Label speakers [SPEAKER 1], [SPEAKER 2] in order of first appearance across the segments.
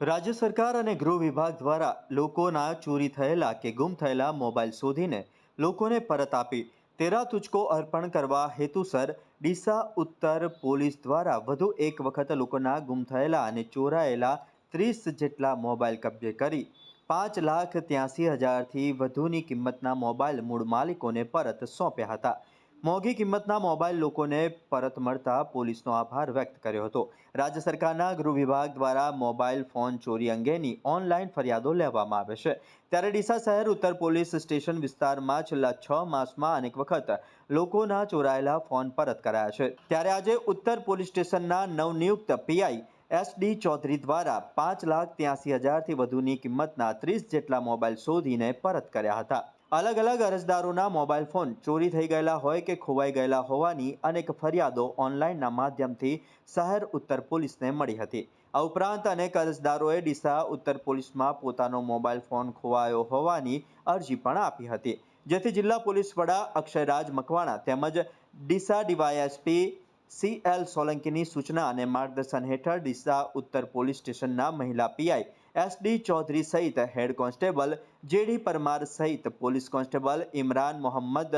[SPEAKER 1] રાજ્ય સરકાર અને ગૃહ વિભાગ દ્વારા લોકોના ચોરી થયેલા કે ગુમ થયેલા મોબાઈલ શોધીને લોકોને પરત આપી તેરા તુચકો અર્પણ કરવા હેતુસર ડીસા ઉત્તર પોલીસ દ્વારા વધુ એક વખત લોકોના ગુમ થયેલા અને ચોરાયેલા ત્રીસ જેટલા મોબાઈલ કબજે કરી પાંચ લાખ ત્યાંસી હજારથી વધુની કિંમતના મોબાઈલ મૂળ માલિકોને પરત સોંપ્યા હતા. મોંઘી કિંમતના મોબાઈલ લોકોને પરત મળતા પોલીસનો આભાર વ્યક્ત કર્યો હતો. રાજ્ય સરકારના ગૃહ વિભાગ દ્વારા મોબાઈલ ફોન ચોરી અંગેની ઓનલાઈન ફરિયાદો લેવામાં આવે છે. ત્યારે ડીસા શહેર ઉત્તર પોલીસ સ્ટેશન વિસ્તારમાં છેલ્લા છ માસમાં અનેક વખત લોકોના ચોરાયેલા ફોન પરત કરાયા છે. ત્યારે આજે ઉત્તર પોલીસ સ્ટેશનના નવનિયુક્ત પીઆઈ એસ ડી ચૌધરી દ્વારા પાંચ લાખ ત્યાસી હજારથી વધુની કિંમતના ત્રીસ જેટલા મોબાઈલ શોધીને પરત કર્યા હતા. અલગ અલગ અરજદારોના મોબાઈલ ફોન ચોરી થઈ ગયેલા હોય કે ખોવાઈ ગયેલા હોવાની અનેક ફરિયાદો ઓનલાઈનના માધ્યમથી શહેર ઉત્તર પોલીસને મળી હતી. આ ઉપરાંત અનેક અરજદારોએ ડીસા ઉત્તર પોલીસમાં પોતાનો મોબાઈલ ફોન ખોવાયો હોવાની અરજી પણ આપી હતી. જેથી જિલ્લા પોલીસ વડા અક્ષયરાજ મકવાણા તેમજ ડીસા ડીવાયએસપી સી એલ સોલંકીની સૂચના અને માર્ગદર્શન હેઠળ ડીસા ઉત્તર પોલીસ સ્ટેશનના મહિલા પીઆઈ એસ ડી ચૌધરી સહિત હેડ કોન્સ્ટેબલ જેડી પરમાર સહિત police constable Imran Mohammad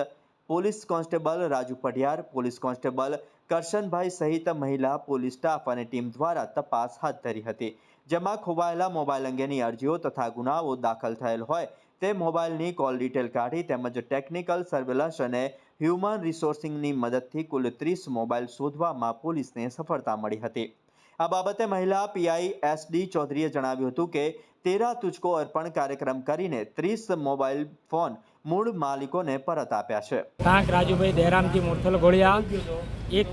[SPEAKER 1] police constable Raju Padhiyar police constable Karshanbhai સહિત મહિલા પોલીસ સ્ટાફ અને ટીમ દ્વારા તપાસ હાથ ધરી હતી. જેમાં ખોવાયેલા મોબાઈલ અંગેની અરજીઓ તથા ગુનાઓ દાખલ થયેલ હોય તે મોબાઈલની કોલ ડિટેલ કાઢી તેમજ ટેકનિકલ સર્વેલન્સ અને હ્યુમન રિસોર્સિંગની મદદથી કુલ ત્રીસ મોબાઈલ શોધવામાં પોલીસને સફળતા મળી હતી. આ બાબતે મહિલા પીઆઈ એસ ડી ચૌધરીએ જણાવ્યું હતું કે તેરા તુચકો અર્પણ કાર્યક્રમ કરીને ત્રીસ મોબાઈલ ફોન મૂળ માલિકોને પરત આપ્યા છે.
[SPEAKER 2] કાંક રાજુભાઈ દહેરામજી મૂર્થલ ઘોડિયા એક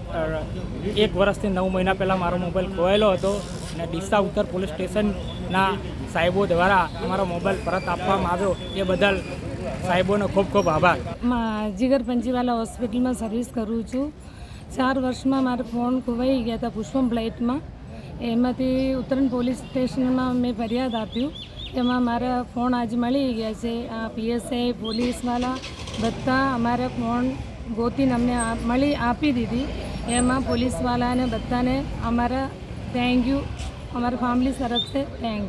[SPEAKER 2] એક વર્ષથી નવ મહિના પહેલાં મારો મોબાઈલ ખોવાયેલો હતો અને ડીસા ઉત્તર પોલીસ સ્ટેશનના સાહેબો દ્વારા અમારો મોબાઈલ પરત આપવામાં આવ્યો. એ બદલ સાહેબોનો ખૂબ ખૂબ આભાર.
[SPEAKER 3] માં જીગર પંચીવાલા હોસ્પિટલમાં સર્વિસ કરું છું. ચાર વર્ષમાં મારો ફોન ખોવાઈ ગયા હતા પુષ્પમ ફ્લાઇટમાં. એમાંથી ઉત્તરાયણ પોલીસ સ્ટેશનમાં મેં ફરિયાદ આપ્યું તેમાં મારા ફોન આજે મળી ગયા છે. આ પીએસઆઈ, પોલીસવાળા બધા અમારા ફોન ગોતીને અમને મળી આપી દીધી. એમાં પોલીસવાળાને બધાને અમારા થેન્ક યુ અમારા ફેમિલી તરફથી થેન્ક યુ